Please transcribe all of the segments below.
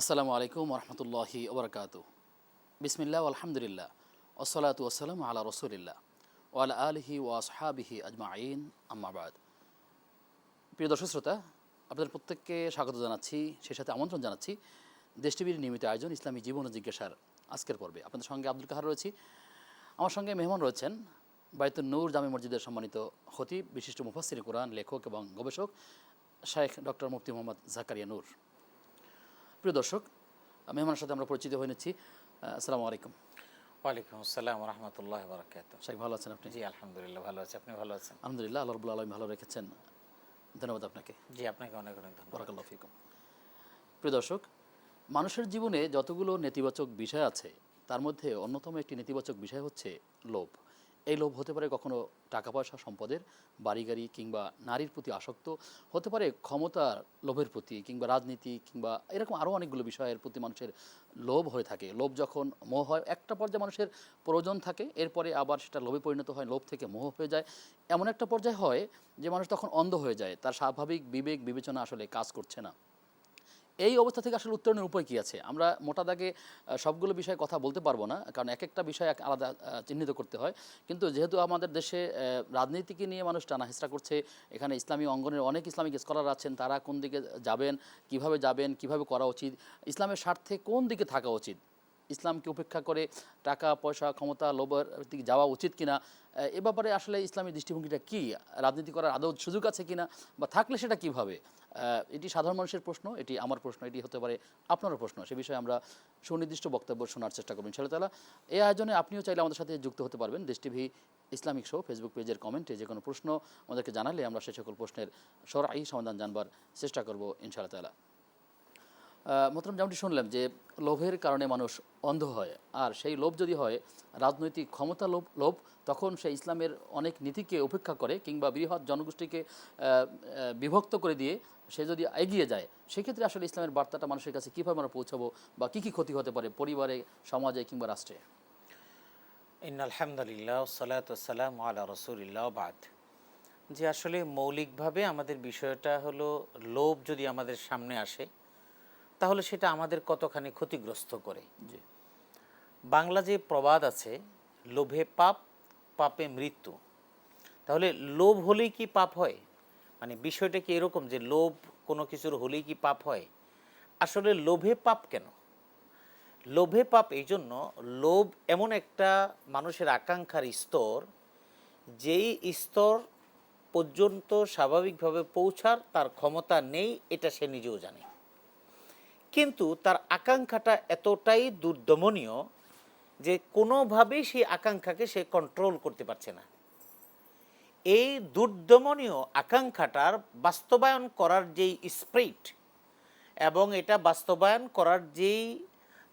আসসালামু আলাইকুম রহমতুল্লাহি ওবরকাত বিসমিল্লা আলহামদুলিল্লাহ ওসলাতু ওসালাম আলা রসুলিল্লাহ ওয়াল আলহি ও আসহাবিহি আজমাইন আম্মাবাদ প্রিয় দর্শক শ্রোতা, আপনাদের প্রত্যেককে স্বাগত জানাচ্ছি, সেই সাথে আমন্ত্রণ জানাচ্ছি দেশ টিভির নিয়মিত আয়োজন ইসলামী জীবন ও জিজ্ঞাসার আজকের পর্বে। আপনাদের সঙ্গে আব্দুল কাহার রয়েছি। আমার সঙ্গে মেহমান রয়েছেন বায়তুল নূর জামি মসজিদের সম্মানিত খতিব বিশিষ্ট মুফাসির কোরআন লেখক এবং গবেষক শায়েখ ডক্টর মুফতি মোহাম্মদ জাকারিয়া নূর। প্রিয় দর্শক মেহমানের সাথে আমরা পরিচিত হয়ে নিচ্ছি। আসসালামু আলাইকুম। ওয়ালাইকুম আসসালাম রহমতুল্লাহ বরকাত শেখ ভালো আছেন আপনি? জি আলহামদুলিল্লাহ ভালো আছি। আপনি ভালো আছেন? আলহামদুলিল্লাহ আল্লাহ রবুল্লা আলম ভালো রেখেছেন। ধন্যবাদ আপনাকে। জি আপনাকে অনেক অনেক ধন্যবাদ। বরাকাল্লাহ ফিকুম। প্রিয় দর্শক মানুষের জীবনে যতগুলো নেতিবাচক বিষয় আছে, তার মধ্যে অন্যতম একটি নেতিবাচক বিষয় হচ্ছে লোভ। এই লোভ হতে পারে কখনো টাকা পয়সা সম্পদের বাড়ি গাড়ি কিংবা নারীর প্রতি আসক্ত, হতে পারে ক্ষমতার লোভের প্রতি কিংবা রাজনীতি কিংবা এরকম আরও অনেকগুলো বিষয়ের প্রতি মানুষের লোভ হয়ে থাকে। লোভ যখন মোহ হয়, একটা পর্যায়ে মানুষের প্রয়োজন থাকে, এরপরে আবার সেটা লোভে পরিণত হয়, লোভ থেকে মোহ হয়ে যায়। এমন একটা পর্যায়ে হয় যে মানুষ তখন অন্ধ হয়ে যায়। তার স্বাভাবিক বিবেক বিবেচনা আসলে কাজ করছে না। এই অবস্থা থেকে আসলে উত্তরণের উপায় কী আছে? আমরা মোটা দাগে সবগুলো বিষয়ে কথা বলতে পারব না, কারণ এক একটা বিষয় এক আলাদা চিহ্নিত করতে হয়। কিন্তু যেহেতু আমাদের দেশে রাজনীতিকে নিয়ে মানুষ টানা হেস্তা করছে, এখানে ইসলামী অঙ্গনের অনেক ইসলামিক স্কলার আছেন, তারা কোন দিকে যাবেন, কীভাবে যাবেন, কীভাবে করা উচিত, ইসলামের স্বার্থে কোন দিকে থাকা উচিত? ইসলামকে উপেক্ষা করে টাকা, পয়সা, ক্ষমতা লোভের দিকে যাওয়া উচিত কিনা, এ ব্যাপারে আসলে ইসলামী দৃষ্টিভঙ্গিটা কী? রাজনীতি করার আদৌ সুযোগ আছে কিনা? বা থাকলে সেটা কীভাবে? এটি সাধারণ মানুষের প্রশ্ন, এটি আমার প্রশ্ন, এটি হতে পারে আপনারও প্রশ্ন। সে বিষয়ে আমরা সুনির্দিষ্ট বক্তব্য শোনার চেষ্টা করবেন ইনশাআল্লাহ এই আয়োজনে আপনিও চাইলে আমাদের সাথে যুক্ত হতে পারবেন। দেশ টিভি ইসলামিক শো ফেসবুক পেজের কমেন্টে যে কোনো প্রশ্ন আমাদেরকে জানালে আমরা সে সকল প্রশ্নের সরাই সমাধান জানবার চেষ্টা করব ইনশাআল্লাহ মোতরম যেমনটি শুনলাম যে লোভের কারণে মানুষ অন্ধ হয়। আর সেই লোভ যদি হয়, রাজনৈতিক ক্ষমতা লোভ লোভ, তখন সে ইসলামের অনেক নীতিকে উপেক্ষা করে কিংবা বৃহৎ জনগোষ্ঠীকে বিভক্ত করে দিয়ে সে যদি এগিয়ে যায়, সেক্ষেত্রে আসলে ইসলামের বার্তাটা মানুষের কাছে কীভাবে আমরা পৌঁছাবো বা কী কী ক্ষতি হতে পারে পরিবারে, সমাজে কিংবা রাষ্ট্রে? ইন যে আসলে মৌলিকভাবে আমাদের বিষয়টা হলো, লোভ যদি আমাদের সামনে আসে তাহলে সেটা আমাদের কতখানি ক্ষতিগ্রস্ত করে? বাংলা যে প্রবাদ আছে, লোভে পাপ, পাপে মৃত্যু। তাহলে লোভ হলেই কি পাপ হয়? মানে বিষয়টা কি এরকম যে লোভ কোনো কিছুর হলেই কি পাপ হয়? আসলে লোভে পাপ কেন? লোভে পাপ এই জন্য লোভ এমন একটা মানুষের আকাঙ্ক্ষার স্তর, যেই স্তর পর্যন্ত স্বাভাবিকভাবে পৌঁছার তার ক্ষমতা নেই, এটা সে নিজেও জানে। কিন্তু তার আকাঙ্ক্ষাটা এতটাই দুর্দমনীয় যে কোনোভাবেই সেই আকাঙ্ক্ষাকে সে কন্ট্রোল করতে পারছে না। এই দুর্দমনীয় আকাঙ্ক্ষাটার বাস্তবায়ন করার যেই স্প্রিট এবং এটা বাস্তবায়ন করার যেই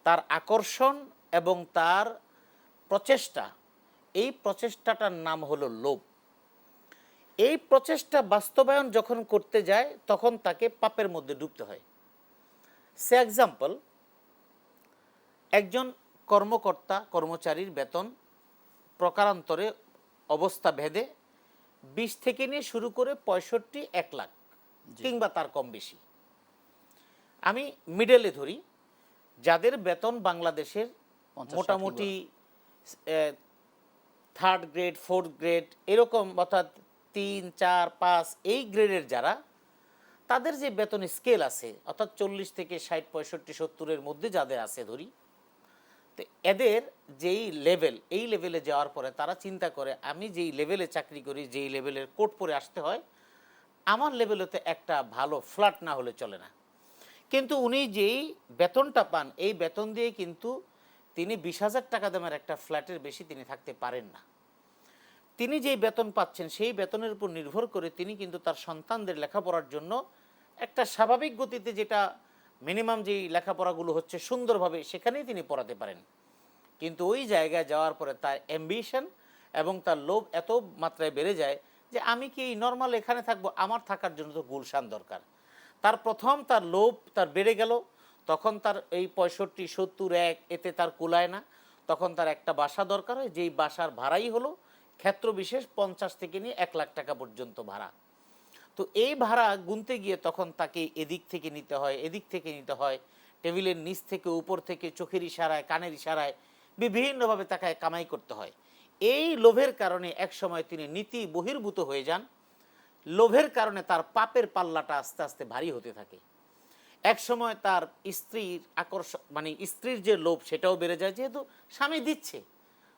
তার আকর্ষণ এবং তার প্রচেষ্টা, এই প্রচেষ্টাটার নাম হলো লোভ। এই প্রচেষ্টা বাস্তবায়ন যখন করতে যায়, তখন তাকে পাপের মধ্যে ডুবতে হয়। সে এক্সাম্পল একজন কর্মকর্তা কর্মচারীর বেতন প্রকারান্তরে অবস্থা ভেদে বিশ থেকে নিয়ে শুরু করে পঁয়ষট্টি এক লাখ কিংবা তার কম বেশি। আমি মিডলে ধরি যাদের বেতন বাংলাদেশের মোটামুটি থার্ড গ্রেড ফোর্থ গ্রেড এরকম অর্থাৎ তিন চার পাঁচ এই গ্রেডের যারা তাদের যে বেতন স্কেল আছে, অর্থাৎ চল্লিশ থেকে ষাট, পঁয়ষট্টি, সত্তরের মধ্যে যাদের আছে ধরি, তো এদের যেই লেভেল এই লেভেলে যাওয়ার পরে তারা চিন্তা করে, আমি যেই লেভেলে চাকরি করি, যেই লেভেলের কোট পরে আসতে হয়, আমার লেভেলেতে একটা ভালো ফ্ল্যাট না হলে চলে না। কিন্তু উনি যেই বেতনটা পান, এই বেতন দিয়ে কিন্তু তিনি বিশ হাজার টাকা দামের একটা ফ্ল্যাটের বেশি তিনি থাকতে পারেন না। তিনি যেই বেতন পাচ্ছেন, সেই বেতনের উপর নির্ভর করে তিনি কিন্তু তার সন্তানদের লেখাপড়ার জন্য একটা স্বাভাবিক গতিতে যেটা মিনিমাম যেই লেখাপড়াগুলো হচ্ছে সুন্দরভাবে সেখানেই তিনি পড়াতে পারেন। কিন্তু ওই জায়গায় যাওয়ার পরে তার অ্যাম্বিশন এবং তার লোভ এত মাত্রায় বেড়ে যায় যে আমি কি এই নর্মাল এখানে থাকব? আমার থাকার জন্য তো গুলশান দরকার। তার প্রথম তার লোভ তার বেড়ে গেল, তখন তার এই পঁয়ষট্টি, সত্তর, এক, এতে তার কুলায় না। তখন তার একটা বাসা দরকার হয়, যেই বাসার ভাড়াই হলো ক্ষেত্র বিশেষ পঞ্চাশ থেকে নিয়ে এক লাখ টাকা পর্যন্ত ভাড়া। তো এই ভাড়া গুনতে গিয়ে তখন তাকে এদিক থেকে নিতে হয়, এদিক থেকে নিতে হয়, টেবিলের নিচ থেকে, উপর থেকে, চোখের ইশারায়, কানের ইশারায় বিভিন্নভাবে তাকে কামাই করতে হয়। এই লোভের কারণে একসময় তিনি নীতি বহির্ভূত হয়ে যান। লোভের কারণে তার পাপের পাল্লাটা আস্তে আস্তে ভারী হতে থাকে। এক সময় তার স্ত্রীর আকর্ষণ মানে স্ত্রীর যে লোভ সেটাও বেড়ে যায়, যেহেতু স্বামী দিচ্ছে।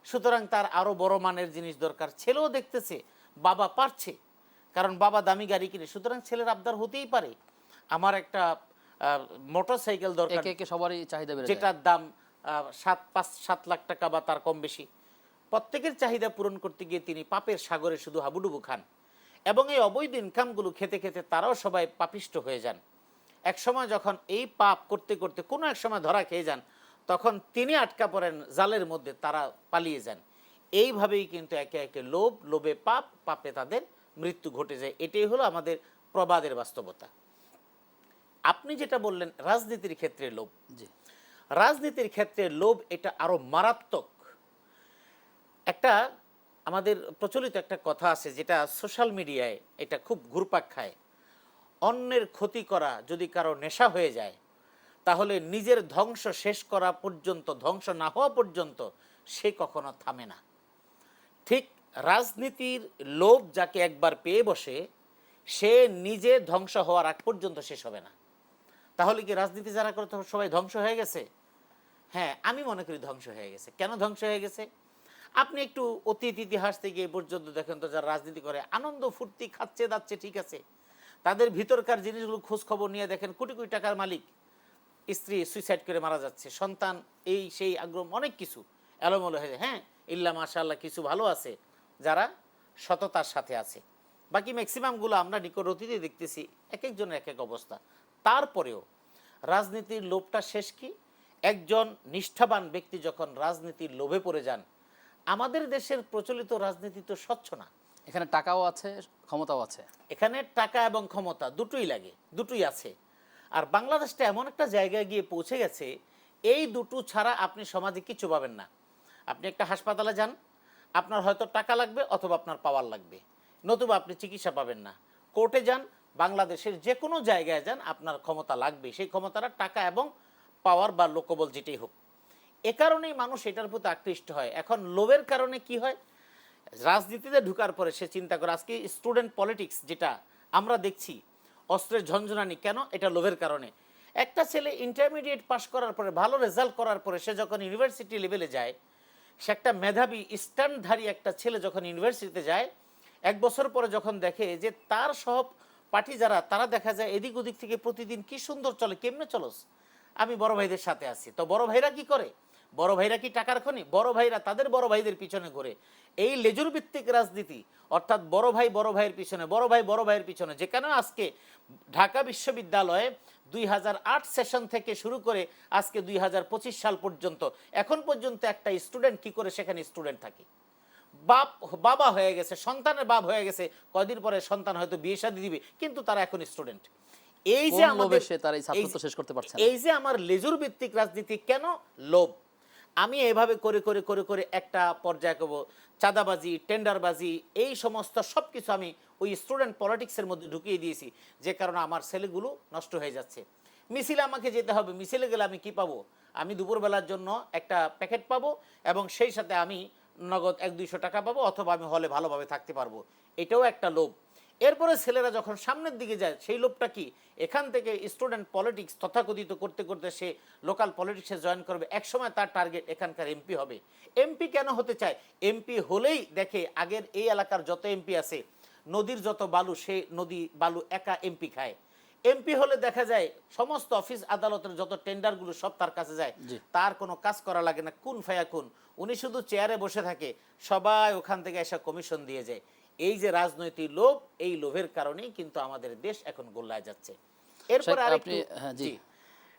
সুতরাং তার আরও বড় মানের জিনিস দরকার। ছেলেও দেখতেছে বাবা পারছে। কারণ বাবা দামি গাড়ি কিনে সুতরাং ছেলের আবদার হতেই পারে। আমার একটা মোটর সাইকেল দরকার সবারই চাহিদা যেটার দাম সাত পাঁচ সাত লাখ টাকা বা তার কম বেশি। প্রত্যেকের চাহিদা পূরণ করতে গিয়ে তিনি পাপের সাগরে শুধু হাবুডুবু খান। এবং এই অবৈধ ইনকামগুলো খেতে খেতে তারাও সবাই পাপিষ্ট হয়ে যান। এক সময় যখন এই পাপ করতে করতে কোনো এক সময় ধরা খেয়ে যান তখন তিনি আটকা পড়েন জালের মধ্যে তারা পালিয়ে যান। এইভাবেই কিন্তু একে একে লোভ লোভে পাপ পাপে তাদের মৃত্যু ঘটে যায়। এটাই হলো আমাদের প্রবাদের বাস্তবতা। আপনি যেটা বললেন রাজনীতির ক্ষেত্রে লোভ। জি। রাজনীতির ক্ষেত্রে লোভ এটা আরও মারাত্মক। একটা আমাদের প্রচলিত একটা কথা আছে যেটা সোশ্যাল মিডিয়ায় এটা খুব ঘুরপাক খায়। অন্যের ক্ষতি করা যদি কারও নেশা হয়ে যায় তাহলে নিজের ধ্বংস শেষ করা পর্যন্ত, ধ্বংস না হওয়া পর্যন্ত সে কখনো থামে না। ঠিক রাজনীতির লোভ যাকে একবার পেয়ে বসে, সে নিজে ধ্বংস হওয়ার আগ পর্যন্ত শেষ হবে না। তাহলে কি রাজনীতি যারা করে সবাই ধ্বংস হয়ে গেছে? হ্যাঁ আমি মনে করি ধ্বংস হয়ে গেছে। কেন ধ্বংস হয়ে গেছে? আপনি একটু অতীত ইতিহাস থেকে এ পর্যন্ত দেখেন তো যারা রাজনীতি করে, আনন্দ ফুর্তি খাচ্ছে দাচ্ছে ঠিক আছে। তাদের ভিতরকার জিনিসগুলো খোঁজ খবর নিয়ে দেখেন কোটি কোটি টাকার মালিক। স্ত্রী সুইসাইড করে মারা যাচ্ছে সন্তান এই সেই আগ্রহ অনেক কিছু এলোমেলো হয়ে যায়। হ্যাঁ ইল্লা মাশাল্লাহ কিছু ভালো আছে যারা সততার সাথে আছে। বাকি ম্যাক্সিমামগুলো আমরা নিকট অতীতে দেখতেছি এক একজনের এক এক অবস্থা। তারপরেও রাজনীতির লোভটা শেষ কি? একজন নিষ্ঠাবান ব্যক্তি যখন রাজনীতির লোভে পড়ে যান আমাদের দেশের প্রচলিত রাজনীতি তো স্বচ্ছ না। এখানে টাকাও আছে ক্ষমতাও আছে। এখানে টাকা এবং ক্ষমতা দুটোই লাগে দুটোই আছে। আর বাংলাদেশটা এমন একটা জায়গায় গিয়ে পৌঁছে গেছে, এই দুটো ছাড়া আপনি সমাজে কিছু পাবেন না। আপনি একটা হাসপাতালে যান, আপনার হয়তো টাকা লাগবে অথবা আপনার পাওয়ার লাগবে, নতুবা আপনি চিকিৎসা পাবেন না। কোর্টে যান, বাংলাদেশের যে কোনো জায়গায় যান, আপনার ক্ষমতা লাগবে। সেই ক্ষমতাটা টাকা এবং পাওয়ার বা লোকবল যেটাই হোক। এ কারণেই মানুষ এটার প্রতি আকৃষ্ট হয়। এখন লোভের কারণে কি হয়? রাজনীতিতে ঢুকার পরে সে চিন্তা করে, আজকে স্টুডেন্ট পলিটিক্স যেটা আমরা দেখছি অস্ত্রের ঝঞ্ঝনানি কেন? এটা লোভের কারণে। একটা ছেলে ইন্টারমিডিয়েট পাশ করার পরে, ভালো রেজাল্ট করার পরে সে যখন ইউনিভার্সিটি লেভেলে যায়, সে একটা মেধাবী স্ট্যান্ডধারী একটা ছেলে যখন ইউনিভার্সিটিতে যায়, এক বছর পরে যখন দেখে যে তার সব পার্টি যারা, তারা দেখা যায় এদিক ওদিক থেকে প্রতিদিন কি সুন্দর চলে, কেমনে চলস? আমি বড় ভাইদের সাথে আছি। তো বড় ভাইরা কি করে? বড় ভাইরা কি টাকার খনি? বড় ভাইরা তাদের বড় ভাইদের পিছনে ঘুরে। এই লেজুর ভিত্তিক রাজনীতি অর্থাৎ বড় ভাই বড় ভাইয়ের পিছনে বড় ভাই বড় ভাইয়ের পিছনে যেখানে আজকে ঢাকা বিশ্ববিদ্যালয়ে দুই সেশন থেকে শুরু করে আজকে দুই সাল পর্যন্ত এখন পর্যন্ত একটা স্টুডেন্ট কি করে সেখানে স্টুডেন্ট থাকে? বাপ বাবা হয়ে গেছে সন্তানের বাপ হয়ে গেছে কয়দিন পরে সন্তান হয়তো বিয়ে শাদী দিবে কিন্তু তারা এখন স্টুডেন্ট। এই যে আমাদের এই যে আমার লেজুর ভিত্তিক রাজনীতি কেন লোভ? আমি এভাবে করে করে করে করে একটা পর্যায়ে করব। চাঁদাবাজি, টেন্ডারবাজি, এই সমস্ত সব কিছু আমি ওই স্টুডেন্ট পলিটিক্সের মধ্যে ঢুকিয়ে দিয়েছি, যে কারণে আমার ছেলেগুলো নষ্ট হয়ে যাচ্ছে। মিছিলে আমাকে যেতে হবে, মিছিলে গেলে আমি কি পাবো? আমি দুপুরবেলার জন্য একটা প্যাকেট পাবো এবং সেই সাথে আমি নগদ এক, দুইশো টাকা পাবো অথবা আমি হলে ভালোভাবে থাকতে পারব। এটাও একটা লোভ। এরপরে ছেলেরা যখন সামনের দিকে যায় সেই লোকটা কি? এখান থেকে স্টুডেন্ট পলিটিক্স তথাকথিত করতে করতে সে লোকাল পলিটিক্সে জয়েন করবে। একসময় তার টার্গেট এখানকার এমপি হবে। এমপি কেন হতে চায়? এমপি হলেই দেখে আগের এই এলাকার যত এমপি আছে নদীর যত বালু সে নদী বালু একা এমপি খায়। এমপি হলে দেখা যায় সমস্ত অফিস আদালতের যত টেন্ডারগুলো সব তার কাছে যায়। তার কোনো কাজ করা লাগে না। কোন ফায়া কোন? উনি শুধু চেয়ারে বসে থাকে। সবাই ওখান থেকে এসে কমিশন দিয়ে যায়। এই যে রাজনৈতিক লোভ এই লোভের কারণেই কিন্তু আমাদের দেশ এখন গোল্লায় যাচ্ছে এরপর আরেকটি হ্যাঁ, জি।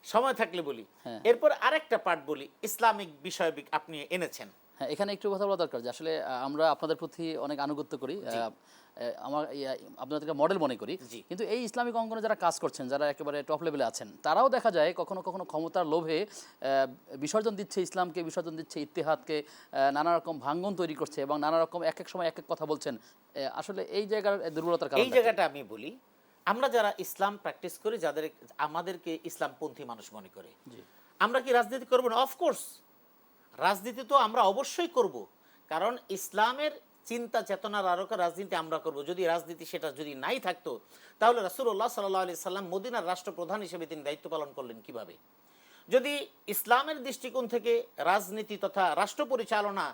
সময় থাকলে বলি হ্যাঁ। এরপর আরেকটা পার্ট বলি ইসলামিক বিষয় আপনি এনেছেন হ্যাঁ এখানে একটু কথা বলা দরকার যে আসলে আমরা আপনাদের প্রতি অনেক আনুগত্য করি। আমার আপনাদেরকে মডেল মনে করি। কিন্তু এই ইসলামিক অঙ্গনে যারা কাজ করছেন যারা একেবারে টপ লেভেলে আছেন তারাও দেখা যায় কখনো কখনো ক্ষমতার লোভে বিসর্জন দিচ্ছে ইসলামকে বিসর্জন দিচ্ছে ইত্তেহাদকে আহ, নানা রকম ভাঙ্গন তৈরি করছে এবং নানা রকম এক এক সময় এক এক কথা বলছেন। আসলে এই জায়গার দুর্বলতার কারণ এই জায়গাটা আমি বলি আমরা যারা ইসলাম প্র্যাকটিস করি যাদের আমাদেরকে ইসলামপন্থী মানুষ মনে করে আমরা কি রাজনীতি করব না? অফকোর্স রাজনীতি তো আমরা অবশ্যই করব। কারণ ইসলামের চিন্তা চেতনার আরোকে রাজনীতি আমরা করব। যদি রাজনীতি সেটা যদি নাই থাকতো, তাহলে রাসুল্লাহ সাল্লাহ আলি সাল্লাম মদিনার রাষ্ট্রপ্রধান হিসেবে তিনি দায়িত্ব পালন করলেন কীভাবে? যদি ইসলামের দৃষ্টিকোণ থেকে রাজনীতি তথা রাষ্ট্র পরিচালনা,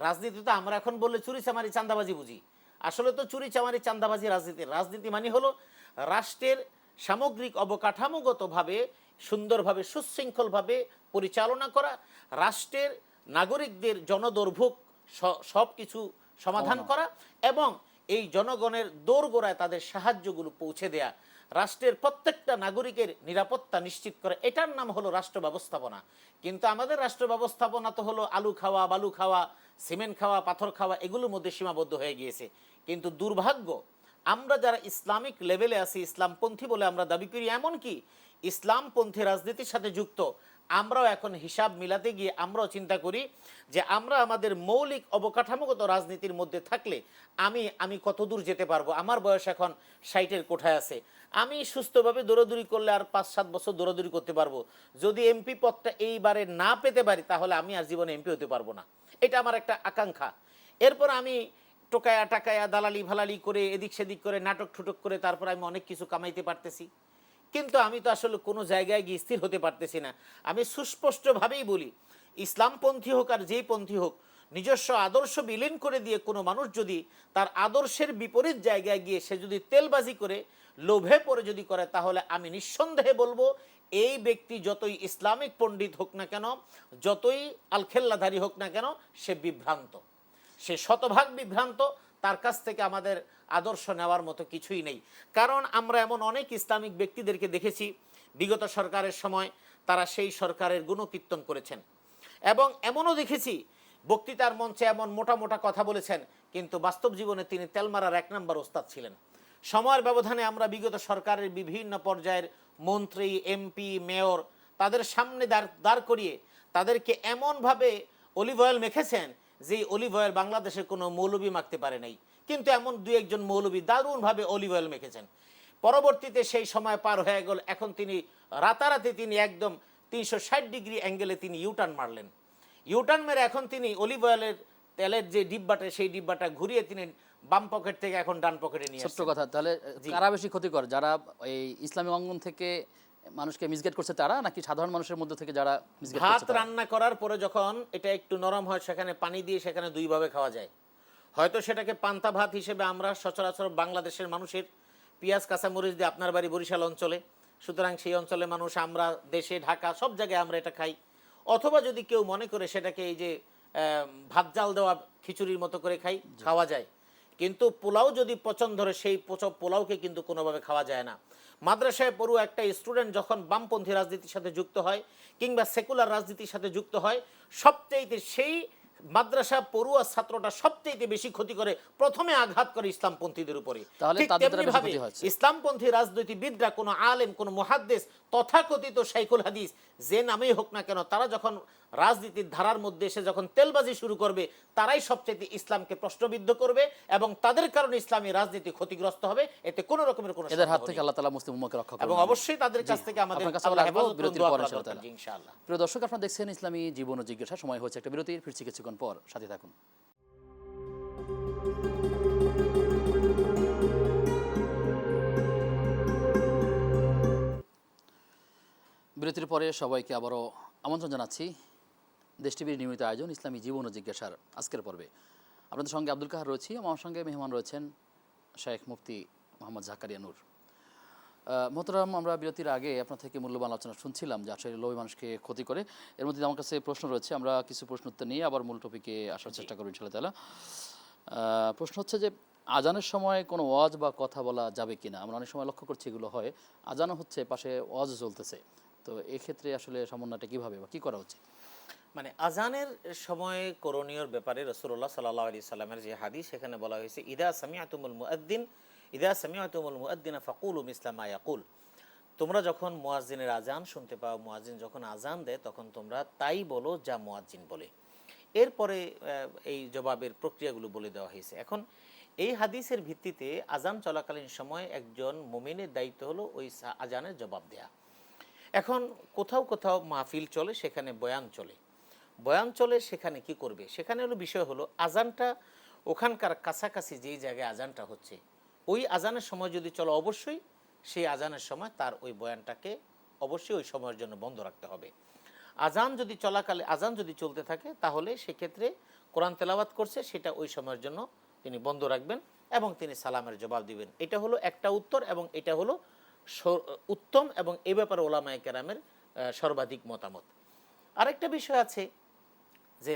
রাজনীতি তো আমরা এখন বললে চুরি চামারি চান্দাবাজি বুঝি। আসলে তো চুরি চামারি চান্দাবাজি রাজনীতি। রাজনীতি মানে হলো রাষ্ট্রের সামগ্রিক অবকাঠামোগতভাবে সুন্দরভাবে, সুশৃঙ্খলভাবে পরিচালনা করা, রাষ্ট্রের নাগরিকদের জনদুর্ভোগ সব কিছু সমাধান করা এবং এই জনগণের দোরগোড়ায় তাদের সাহায্যগুলো পৌঁছে দেয়া রাষ্ট্রের প্রত্যেকটা নাগরিকের নিরাপত্তা নিশ্চিত করে এটার নাম হলো রাষ্ট্র ব্যবস্থাপনা। কিন্তু আমাদের রাষ্ট্র ব্যবস্থাপনা তো হলো আলু খাওয়া বালু খাওয়া সিমেন্ট খাওয়া পাথর খাওয়া এগুলোর মধ্যে সীমাবদ্ধ হয়ে গিয়েছে। কিন্তু দুর্ভাগ্য আমরা যারা ইসলামিক লেভেলে আছি ইসলামপন্থী বলে আমরা দাবি করি এমনকি ইসলামপন্থী রাজনীতির সাথে যুক্ত আমরাও এখন হিসাব মিলাতে গিয়ে আমরাও চিন্তা করি যে আমরা আমাদের মৌলিক অবকাঠামোগত রাজনীতির মধ্যে থাকলে আমি আমি কত দূর যেতে পারব? আমার বয়স এখন ষাটের কোঠায় আছে। আমি সুস্থভাবে দৌড়াদৌড়ি করলে আর পাঁচ, সাত বছর দৌড়াদৌড়ি করতে পারব। যদি এমপি পদটা এইবারে না পেতে পারি, তাহলে আমি আর জীবনে এমপি হতে পারব না। এটা আমার একটা আকাঙ্ক্ষা। এরপর আমি টোকায়া, টাকায়া, দালালি ভালালি করে এদিক সেদিক করে নাটক ঠুটক করে তারপর আমি অনেক কিছু কামাইতে পারতেছি। কিন্তু আমি তো আসলে কোনো জায়গায় গিয়ে স্থির হতে পারতেছি না। আমি সুস্পষ্টভাবেই বলি, ইসলামপন্থী হোক আর যেই পন্থী হোক, নিজস্ব আদর্শ বিলীন করে দিয়ে কোনো মানুষ যদি তার আদর্শের বিপরীত জায়গায় গিয়ে সে যদি তেলবাজি করে, লোভে পড়ে যদি করে, তাহলে আমি নিঃসন্দেহে বলব, এই ব্যক্তি যতই ইসলামিক পণ্ডিত হোক না কেন, যতই আলখেল্লাধারী হোক না কেন, সে বিভ্রান্ত। সে শতভাগ বিভ্রান্ত তার কাছ থেকে আমাদের আদর্শ নেওয়ার মতো কিছুই নেই। কারণ আমরা এমন অনেক ইসলামিক ব্যক্তিদেরকে দেখেছি, বিগত সরকারের সময় তারা সেই সরকারের গুণকীর্তন করেছেন। এবং এমনও দেখেছি, বক্তৃতার মঞ্চে এমন মোটা মোটা কথা বলেছেন, কিন্তু বাস্তব জীবনে তিনি তেলমারার এক নম্বর ওস্তাদ ছিলেন। সময়ের ব্যবধানে আমরা বিগত সরকারের বিভিন্ন পর্যায়ের মন্ত্রী, এমপি, মেয়র তাদের সামনে দাঁড় দাঁড় করিয়ে তাদেরকে এমনভাবে অলিভ অয়েল মেখেছেন যে অলিভ অয়েল বাংলাদেশে কোনো মৌলবি মাখতে পারে নাই। কিন্তু এমন দু একজন মৌলবি দারুণভাবে অলিভ অয়েল মেখেছেন। পরবর্তীতে সেই সময় পার হয়ে গেল এখন তিনি রাতারাতি তিনি একদম তিনশো ষাট ডিগ্রি অ্যাঙ্গেলে তিনি ইউটার্ন মারলেন। ইউটার্ন মেরে এখন তিনি অলিভ অয়েলের তেলের যে ডিব্বাটা সেই ডিব্বাটা ঘুরিয়ে তিনি বাম পকেট থেকে এখন ডান পকেটে নিয়ে ছোট্ট কথা তাহলে কারা বেশি ক্ষতিকর? যারা এই ইসলামী অঙ্গন থেকে মানুষকে মিসগেট করছে তারা নাকি সাধারণ মানুষের মধ্যে থেকে যারা ভাত রান্না করার পরে যখন এটা একটু নরম হয় সেখানে পানি দিয়ে সেখানে দুইভাবে খাওয়া যায়। হয়তো সেটাকে পান্তা ভাত হিসেবে আমরা সচরাচর বাংলাদেশের মানুষের পেঁয়াজ কাঁচামরিচ দিয়ে আপনার বাড়ি বরিশাল অঞ্চলে সুতরাং সেই অঞ্চলের মানুষ আমরা দেশে ঢাকা সব জায়গায় আমরা এটা খাই। অথবা যদি কেউ মনে করে সেটাকে এই যে ভাত জাল দেওয়া খিচুড়ির মতো করে খাই খাওয়া যায়। কিন্তু পোলাও যদি পছন্দ ধরে সেই পচ- পোলাওকে কিন্তু কোনোভাবে খাওয়া যায় না। মাদ্রাসায় পড়ুয়া একটা স্টুডেন্ট যখন বামপন্থী রাজনীতির সাথে যুক্ত হয় কিংবা সেকুলার রাজনীতির সাথে যুক্ত হয় সবচাইতে সেই মাদ্রাসা পড়ুয়া ছাত্রটা সবচাইতে বেশি ক্ষতি করে প্রথমে আঘাত করে ইসলামপন্থীদের উপরে। ইসলামপন্থী রাজনীতিবিদরা কোনো আলেম কোনো মহাদ্দেশ তথাকথিত শাইখুল হাদিস যে নামেই হোক না কেন তারা যখন রাজনীতির ধারার মধ্যে এসে যখন তেলবাজি শুরু করবে তারাই সবচেয়ে ইসলামকে প্রশ্নবিদ্ধ করবে এবং তাদের কারণে ইসলামী রাজনীতি ক্ষতিগ্রস্ত হবে। এতে কোনো রকমের কোনো এদের হাত থেকে আল্লাহ তাআলা মুসলিম উম্মাহকে রক্ষা এবং অবশ্যই তাদের কাছ থেকে আমাদের বিরতির পর ইনশাআল্লাহ। প্রিয় দর্শক আপনারা দেখছেন ইসলামী জীবন ও জিজ্ঞাসা সময় হয়েছে একটা বিরতির ফিরছি কিছুক্ষণ পর সাথে থাকুন। বিরতির পরে সবাইকে আবারও আমন্ত্রণ জানাচ্ছি। দেশ টিভির নিয়মিত আয়োজন ইসলামী জীবন ও জিজ্ঞাসার আজকের পর্বে। আপনাদের সঙ্গে আব্দুল কাহার রয়েছি। আমার সঙ্গে মেহমান রয়েছেন শেখ মুফতি মোহাম্মদ জাকারিয়া নূর। মোহতারাম আমরা বিরতির আগে আপনার থেকে মূল্যবান আলোচনা শুনছিলাম যে আসলে লোভী মানুষকে ক্ষতি করে। এর মধ্যে আমার কাছে প্রশ্ন রয়েছে। আমরা কিছু প্রশ্ন উত্তর নিয়ে আবার মূল টপিকে আসার চেষ্টা করব ইনশাল্লাহ তালা প্রশ্ন হচ্ছে যে আজানের সময় কোনো ওয়াজ বা কথা বলা যাবে কিনা? আমরা অনেক সময় লক্ষ্য করছি এগুলো হয়। আজানও হচ্ছে পাশে ওয়াজ চলতেছে তো এক্ষেত্রে আসলে সমন্বয়টা কীভাবে বা কী করা উচিত? মানে আজানের সময় করণীয় ব্যাপারে রসুল্লাহ সাল্লাহ আলি সাল্লামের যে হাদিস সেখানে বলা হয়েছে, ইদা সামিয়াতুমুল মুআদ্দিন, ইদা সামিয়াতুমুল মুআদ্দিন ফাকুল উম ইসলাম ইয়াকুল। তোমরা যখন মুয়াজ্জিনের আজান শুনতে পাও, মুয়াজ্জিন যখন আজান দেয়, তখন তোমরা তাই বলো যা মুয়াজ্জিন বলে। এরপরে এই জবাবের প্রক্রিয়াগুলো বলে দেওয়া হয়েছে। এখন, এই হাদিসের ভিত্তিতে আজান চলাকালীন সময় একজন মুমিনের দায়িত্ব হলো ওই আজানের জবাব দেয়া। এখন কোথাও কোথাও মাহফিল চলে, সেখানে বয়ান চলে। বয়ান চলে, সেখানে কি করবে? সেখানে হলো বিষয় হলো, আজানটা ওখানকার কাছাকাছি যেই জায়গায় আজানটা হচ্ছে, ওই আজানের সময় যদি চলো অবশ্যই, সেই আজানের সময় তার ওই বয়ানটাকে অবশ্যই ওই সময়ের জন্য বন্ধ রাখতে হবে। আজান যদি চলাকালে, আজান যদি চলতে থাকে, তাহলে সেক্ষেত্রে কোরআন তেলাওয়াত করছে, সেটা ওই সময়ের জন্য তিনি বন্ধ রাখবেন এবং তিনি সালামের জবাব দিবেন। এটা হলো একটা উত্তর এবং এটা হলো উত্তম এবং এ ব্যাপারে ওলামায় কেরামের সর্বাধিক মতামত। আরেকটা বিষয় আছে যে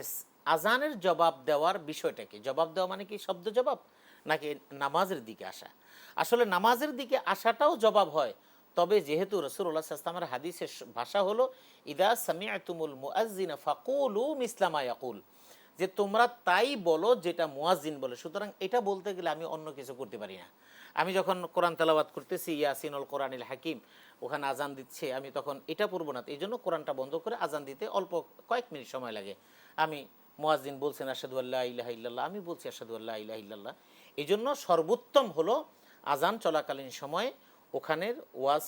আজানের জবাব দেওয়ার বিষয়টা কি? জবাব দেওয়া মানে কি শব্দ জবাব? নাকি নামাজের দিকে আসা? আসলে নামাজের দিকে আসাটাও জবাব হয়। তবে যেহেতু রসুল্লাহ সাস্তামের হাদিসের ভাষা হলো, ইদা সামিয়াতুমুল মুআজ্জিনা ফাকুলু মিসলামা ইয়াকুল। যে তোমরা তাই বলো যেটা মুয়াজ্জিন বলে। সুতরাং এটা বলতে গেলে আমি অন্য কিছু করতে পারি না। আমি যখন কোরআন তেলাওয়াত করতেছি, ইয়াসিনুল কোরআনিল হাকিম, ওখানে আজান দিচ্ছে, আমি তখন এটা পড়ব না। এই জন্য কোরআনটা বন্ধ করে আজান দিতে অল্প কয়েক মিনিট সময় লাগে। আমি মুয়াজ্জিন বলছেন আসাদু আল্লাহ ইলাহা ইল্লাল্লাহ। আমি বলছি আসাদু আল্লাহ ইলাহা ইল্লাল্লাহ। এই জন্য সর্বোত্তম হলো আজান চলাকালীন সময়ে ওখানের ওয়াজ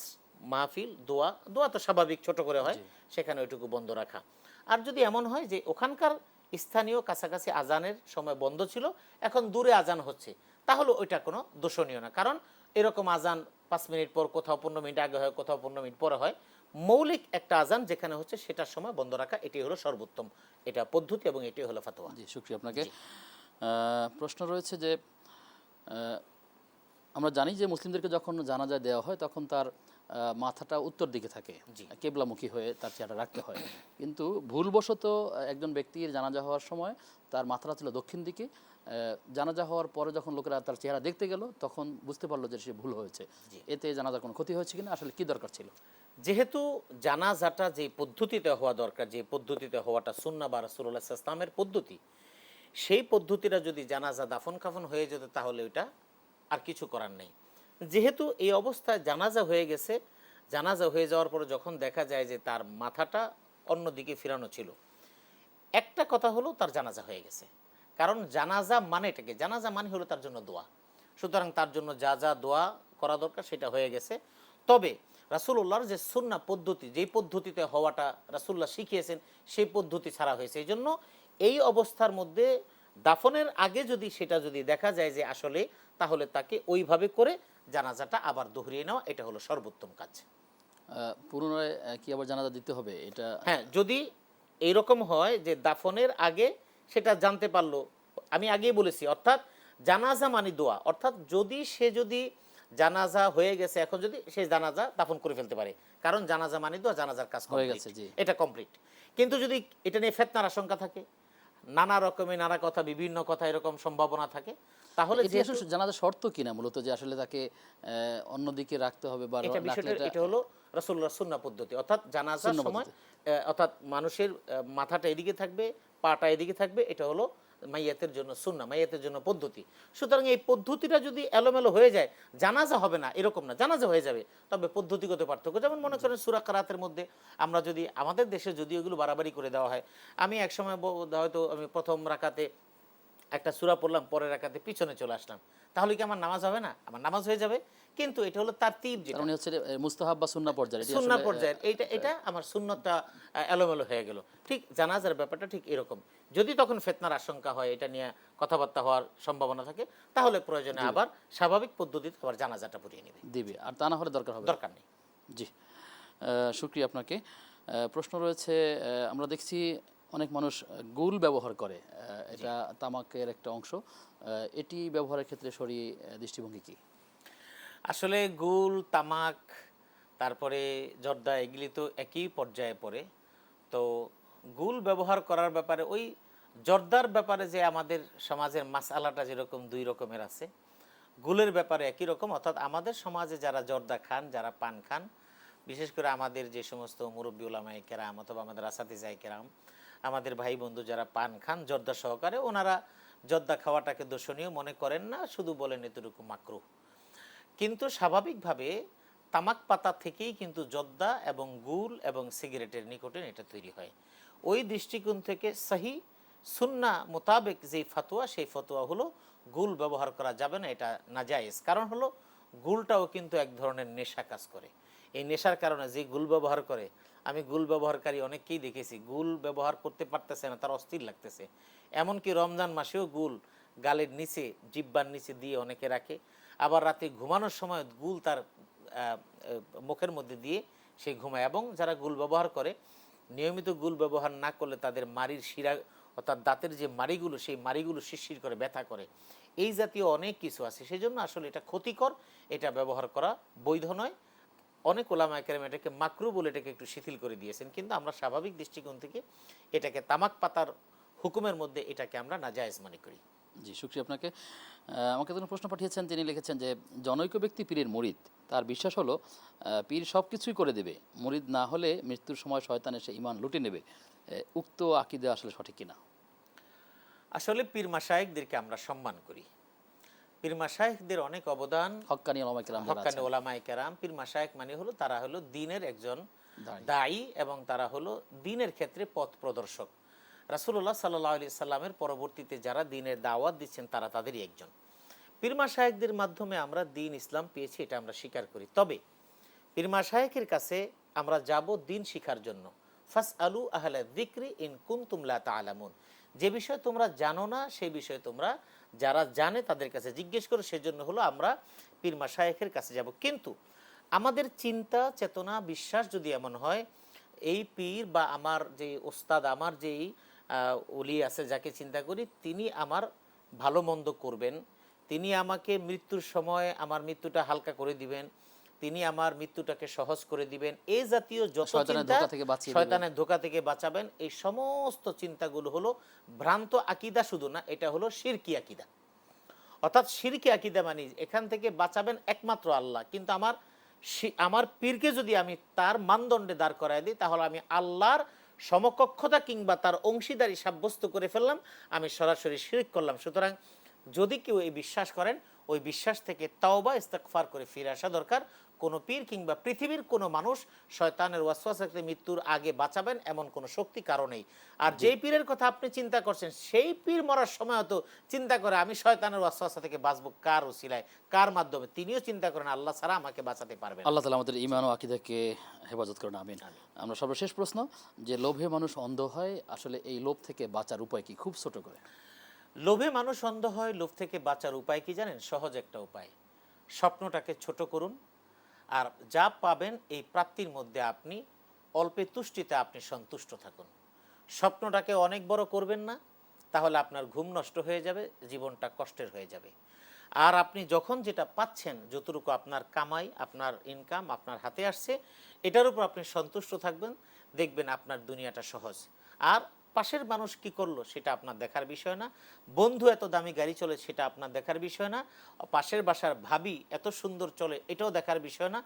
মাহফিল দোয়া দোয়া তো স্বাভাবিক ছোট করে হয় সেখানে ওইটুকু বন্ধ রাখা। আর যদি এমন হয় যে ওখানকার স্থানীয় কাছাকাছি আজানের সময় বন্ধ ছিল এখন দূরে আজান হচ্ছে তাহলে ওইটা কোনো দোষণীয় না। কারণ এরকম আজান পাঁচ মিনিট পর কোথাও পনেরো মিনিট আগে হয় কোথাও পনেরো মিনিট পরে হয় মৌলিক একটা আজান যেখানে হচ্ছে সেটার সময় বন্ধ রাখা এটি হলো সর্বোত্তম। এটা পদ্ধতি এবং এটি হলো ফাতোয়া। জি শুক্রিয়া আপনাকে। প্রশ্ন রয়েছে যে আমরা জানি যে মুসলিমদেরকে যখন জানাজা দেওয়া হয় তখন তার মাথাটা উত্তর দিকে থাকে কেবলামুখী হয়ে তার চেহারা রাখতে হয়। কিন্তু ভুলবশত একজন ব্যক্তির জানাজা হওয়ার সময় তার মাথাটা ছিল দক্ষিণ দিকে জানাজা হওয়ার পরে যখন লোকেরা তার চেহারা দেখতে গেল তখন বুঝতে পারল যে সে ভুল হয়েছে। এতে জানাজার কোনো ক্ষতি হয়েছে কিনা আসলে কি দরকার ছিল? যেহেতু জানাজাটা যে পদ্ধতিতে হওয়া দরকার, যে পদ্ধতিতে হওয়াটা সুন্না বা রাসুল্লাহ ইসলামের পদ্ধতি, সেই পদ্ধতিটা যদি জানাজা দাফন কাফন হয়ে যেত তাহলে ওইটা আর কিছু করার নেই। যেহেতু এই অবস্থায় জানাজা হয়ে গেছে, জানাজা হয়ে যাওয়ার পরে যখন দেখা যায় যে তার মাথাটা অন্যদিকে ফেরানো ছিল, একটা কথা হলো তার জানাজা হয়ে গেছে। কারণ জানাজা মানে এটাকে, জানাজা মানে হলো তার জন্য দোয়া। সুতরাং তার জন্য যা যা দোয়া করা দরকার সেটা হয়ে গেছে। তবে রাসুল্লাহর যে সুন্না পদ্ধতি যেই পদ্ধতিতে হওয়াটা রাসুল্লাহ শিখিয়েছেন সেই পদ্ধতি ছাড়া হয়েছে। এই জন্য এই অবস্থার মধ্যে দাফনের আগে যদি সেটা যদি দেখা যায় যে আসলে তাহলে তাকে ওইভাবে করে জানাজাটা আবার দোহরিয়ে নেওয়া এটা হলো সর্বোত্তম কাজ। পুনরায় কি আবার জানাজা দিতে হবে? এটা হ্যাঁ যদি এইরকম হয় যে দাফনের আগে সেটা জানতে পারল আমি আগেই বলেছি অর্থাৎ জানাজা মানে দোয়া। অর্থাৎ যদি সে যদি জানাজা হয়ে গেছে এখন যদি সে জানাজা দাফন করে ফেলতে পারে। কারণ জানাজা মানে দোয়া জানাজার কাজ হয়ে গেছে, এটা কমপ্লিট কিন্তু যদি এটা নিয়ে ফেতনার আশঙ্কা থাকে নানা রকমের নানা কথা বিভিন্ন কথা এরকম সম্ভাবনা থাকে তাহলে জানাজা শর্ত কিনা মূলত? যে আসলে তাকে অন্যদিকে রাখতে হবে বা এটা বিষয়টা এটা- এটা হলো রাসূলুল্লাহ সুন্নাহ পদ্ধতি। অর্থাৎ জানাজার সময় অর্থাৎ মানুষের মাথাটা এদিকে থাকবে পাটা এদিকে থাকবে এটা হলো মাইয়াতের জন্য সুন্না মাইয়াতের জন্য পদ্ধতি। সুতরাং এই পদ্ধতিটা যদি এলোমেলো হয়ে যায়, জানাজা হবে না, এরকম না, জানাজা হয়ে যাবে। তবে পদ্ধতিগত পার্থক্য, যেমন মনে করেন সুরা কারাতের মধ্যে আমরা যদি, আমাদের দেশে যদি এগুলো বাড়াবাড়ি করে দেওয়া হয়, আমি একসময় হয়তো আমি প্রথম রাকাতে একটা সুরা পড়লাম পরের রাকাতে পিছনে চলে আসলাম। তাহলে কি আমার নামাজ হবে না? আমার নামাজ হয়ে যাবে। কিন্তু এটা হলো তার তীর যেটা মানে হচ্ছে মুস্তাহাব বা সুন্না পর্যায়ে এটি সুন্নাহ আসলে, পর্যায়ের। এইটা এটা আমার সুন্নতটা এলোমেলো হয়ে গেল। ঠিক জানাজার ব্যাপারটা ঠিক এরকম। যদি তখন ফেতনার আশঙ্কা হয় এটা নিয়ে কথাবার্তা হওয়ার সম্ভাবনা থাকে তাহলে প্রয়োজনে আবার স্বাভাবিক পদ্ধতিতে আবার জানাজাটা পড়িয়ে নেবে। দিবে। আর তা না হলে দরকার হবে দরকার নেই। জি। শুক্রিয়া আপনাকে। প্রশ্ন রয়েছে আমরা দেখছি অনেক মানুষ গুল ব্যবহার করে এটা তামাকের একটা অংশ এটি ব্যবহারের ক্ষেত্রে সরি আহ, দৃষ্টিভঙ্গি কি? আসলে গুল তামাক তারপরে জর্দা এগুলি তো একই পর্যায়ে পড়ে। তো গুল ব্যবহার করার ব্যাপারে ওই জর্দার ব্যাপারে যে আমাদের সমাজের মাসালাটা যেরকম দুই রকমের আছে গুলের ব্যাপারে একই রকম। অর্থাৎ আমাদের সমাজে যারা জর্দা খান যারা পান খান বিশেষ করে আমাদের যে সমস্ত মুরব্বী ওলামাই কেরাম অথবা আমাদের আসাদিজাই কেরাম আমাদের ভাই বন্ধু যারা পান খান, জর্দা সহকারে, ওনারা জর্দা খাওয়াটাকে দোষণীয় মনে করেন না, শুধু বলেন এতটুকু মাকরু। কিন্তু স্বাভাবিকভাবে তামাক পাতা থেকেই কিন্তু জর্দা এবং গুল এবং সিগারেটের নিকোটিন এটা তৈরি হয়। ওই দৃষ্টিকোণ থেকে সাহি সুন্না মোতাবেক যেই ফতোয়া, সেই ফতোয়া হলো গুল ব্যবহার করা যাবে না, এটা না নাজায়েজ। কারণ হলো গুলটাও কিন্তু এক ধরনের নেশা কাজ করে। এই নেশার কারণে যে গুল ব্যবহার করে আমি গুল ব্যবহারকারী অনেককেই দেখেছি। গুল ব্যবহার করতে পারতেছে না, তার অস্থির লাগতেছে। এমনকি রমজান মাসেও গুল গালের নিচে, জিব্বার নিচে দিয়ে অনেকে রাখে। আবার রাতে ঘুমানোর সময় গুল তার মুখের মধ্যে দিয়ে সে ঘুমায় এবং যারা গুল ব্যবহার করে, নিয়মিত গুল ব্যবহার না করলে তাদের মাড়ির শিরা অর্থাৎ দাঁতের যে মাড়িগুলো, সেই মাড়িগুলো শিরশির করে ব্যথা করে। এই জাতীয় অনেক কিছু আছে সেই জন্য আসলে এটা ক্ষতিকর, এটা ব্যবহার করা বৈধ নয়। অনেক ওলামা কেরাম এটাকে মাকরু বলে এটাকে একটু শিথিল করে দিয়েছেন কিন্তু আমরা স্বাভাবিক দৃষ্টিকোণ থেকে এটাকে তামাক পাতার হুকুমের মধ্যে এটাকে আমরা নাজায়েজ মনে করি। জি শুক্রিয়া আপনাকে আমাকে একজন প্রশ্ন পাঠিয়েছেন তিনি লিখেছেন যে জনৈক ব্যক্তি পীরের মুরিদ তার বিশ্বাস হলো পীর সব কিছুই করে দেবে মুরিদ না হলে মৃত্যুর সময় শয়তান এসে ইমান লুটে নেবে উক্ত আকিদে আসলে সঠিক কিনা? আসলে পীর মাসায়েকদেরকে আমরা সম্মান করি। পীর মাসায়েকদের অনেক অবদান। হক্কানি ওলামা কিরাম যারা হক্কানি আছেন। কেরাম। পীর মাসায়েক মানে হলো তারা হলো দিনের একজন দায়ী। এবং তারা হলো দিনের ক্ষেত্রে পথ প্রদর্শক। রাসূলুল্লাহ সাল্লাহ আলি সাল্লামের পরবর্তীতে যারা দিনের দাওয়াত দিচ্ছেন তারা তাদেরই একজন। পীরমা শায়েকদের মাধ্যমে আমরা দিন ইসলাম পেয়েছি এটা আমরা স্বীকার করি। তবে পীরমা শায়েকের কাছে আমরা যাব দিন শিখার জন্য। ফাস আলু আহলা দিক্রি ইন কুনতুম লা তাআলামুন। যে বিষয় তোমরা জানো না সেই বিষয়ে তোমরা যারা জানে তাদের কাছে জিজ্ঞেস করো, সেজন্য হলো আমরা পীরমা শায়েকের কাছে যাব। কিন্তু আমাদের চিন্তা, চেতনা, বিশ্বাস যদি এমন হয়, এই পীর বা আমার যে ওস্তাদ, আমার যেই অলি আছে যাকে চিন্তা করি, তিনি আমার ভালো মন্দ করবেন। তিনি আমাকে মৃত্যুর সময় আমার মৃত্যুটা হালকা করে দিবেন। তিনি আমার মৃত্যুটাকে সহজ করে দিবেন। এই জাতীয় যত শয়তানের ধোঁকা থেকে ধোকা বাঁচাবেন এই সমস্ত চিন্তাগুলো হলো ভ্রান্ত আকিদা শুধু না এটা হলো শিরকি আকিদা। অর্থাৎ শিরকি আকিদা মানে এখান থেকে বাঁচাবেন একমাত্র আল্লাহ। কিন্তু আমার আমার পীরকে যদি আমি তার মানদণ্ডে দাঁড় করায় দিই তাহলে আমি আল্লাহর সমকক্ষতা কিংবা তার অংশীদারি সাব্যস্ত করে ফেললাম আমি সরাসরি শিরিক করলাম। সুতরাং যদি কেউ এই বিশ্বাস করেন ওই বিশ্বাস থেকে তাওবা ইস্তেকফার করে ফিরে আসা দরকার। কোনো পীর কিংবা পৃথিবীর কোনো মানুষ শয়তানের ওয়াসওয়াসাকে মৃত্যুর আগে বাঁচাবেন এমন কোনো শক্তি কারণেই আর যেই পীরের কথা আপনি চিন্তা করছেন সেই পীর মরার সময় তো চিন্তা করে আমি শয়তানের ওয়াসওয়াসা থেকে বাঁচবো কার ওসিলায় কার মাধ্যমে? তিনিও চিন্তা করেন আল্লাহ ছাড়া আমাকে বাঁচাতে পারবেন আল্লাহ তালা আমাদের ইমান ও আকিদাকে হেফাজত করুন আমিন। আমরা সর্বশেষ প্রশ্ন যে লোভে মানুষ অন্ধ হয় আসলে এই লোভ থেকে বাঁচার উপায় কি? খুব ছোট করে। লোভে মানুষ অন্ধ হয় লোভ থেকে বাঁচার উপায় কি জানেন? সহজ একটা উপায়। স্বপ্নটাকে ছোট করুন আর যা পাবেন এই প্রাপ্তির মধ্যে আপনি অল্পে তুষ্টিতে আপনি সন্তুষ্ট থাকুন। স্বপ্নটাকে অনেক বড় করবেন না, তাহলে আপনার ঘুম নষ্ট হয়ে যাবে, জীবনটা কষ্টের হয়ে যাবে। আর আপনি যখন যেটা পাচ্ছেন, যতটুকু আপনার কামাই, আপনার ইনকাম আপনার হাতে আসছে, এটার উপর আপনি সন্তুষ্ট থাকবেন, দেখবেন আপনার দুনিয়াটা সহজ। আর পাশের মানুষ কি করল সেটা আপনার দেখার বিষয় না। বন্ধু এত দামি গাড়ি চলে সেটা আপনার দেখার বিষয় না। পাশের বাসার ভাবি এত সুন্দর চলে এটাও দেখার বিষয় না।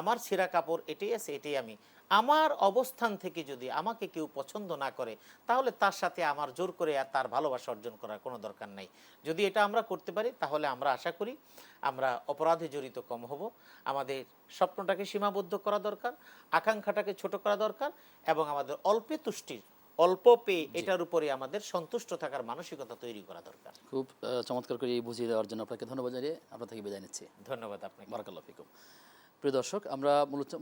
আমার ছেঁড়া কাপড় এটাই আছে, এটাই আমি। আমার অবস্থান থেকে যদি আমাকে কেউ পছন্দ না করে, তাহলে তার সাথে আমার জোর করে আর তার ভালোবাসা অর্জন করার কোনো দরকার নাই। যদি এটা আমরা করতে পারি, তাহলে আমরা আশা করি আমরা অপরাধে জড়িত কম হব। আমাদের স্বপ্নটাকে সীমাবদ্ধ করা দরকার, আকাঙ্ক্ষাটাকে ছোট করা দরকার এবং আমাদের অল্পে তুষ্টির অল্প পেয়ে এটার উপরে আমাদের সন্তুষ্ট থাকার মানসিকতা তৈরি করা দরকার। খুব চমৎকার করে এই বুঝিয়ে দেওয়ার জন্য আপনাকে ধন্যবাদ জানিয়ে আপনার থেকে বিদায় নিচ্ছি। ধন্যবাদ আপনাকে। বারাকাল্লাহ ফিকুম। প্রিয় দর্শক, আমরা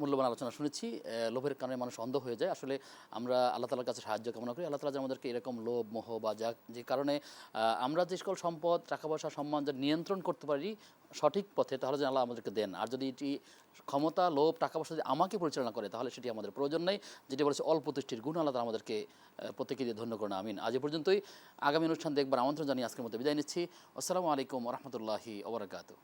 মূল্যবান আলোচনা শুনেছি লোভের কারণে মানুষ অন্ধ হয়ে যায়। আসলে আমরা আল্লাহ তালার কাছে সাহায্য কামনা করি। আল্লাহ তালা আমাদেরকে এরকম লোভ, মোহ বা যা, যে কারণে আমরা যে সকল সম্পদ, টাকা পয়সা, সম্মান যা নিয়ন্ত্রণ করতে পারি সঠিক পথে, তাহলে যেন আল্লাহ আমাদেরকে দেন। আর যদি এটি ক্ষমতা, লোভ, টাকা পয়সা যদি আমাকে পরিচালনা করে, তাহলে সেটি আমাদের প্রয়োজন নেই। যেটি বলেছে, অল্প তুষ্টির গুণ আল্লাহ আমাদেরকে প্রত্যেকে দিয়ে ধন্য করুন, আমিন। আজ পর্যন্তই। আগামী অনুষ্ঠান দেখবার আমন্ত্রণ জানিয়ে আজকের মধ্যে বিদায় নিচ্ছি। আসসালামু আলাইকুম রহমতুল্লাহি ওবরাকাতু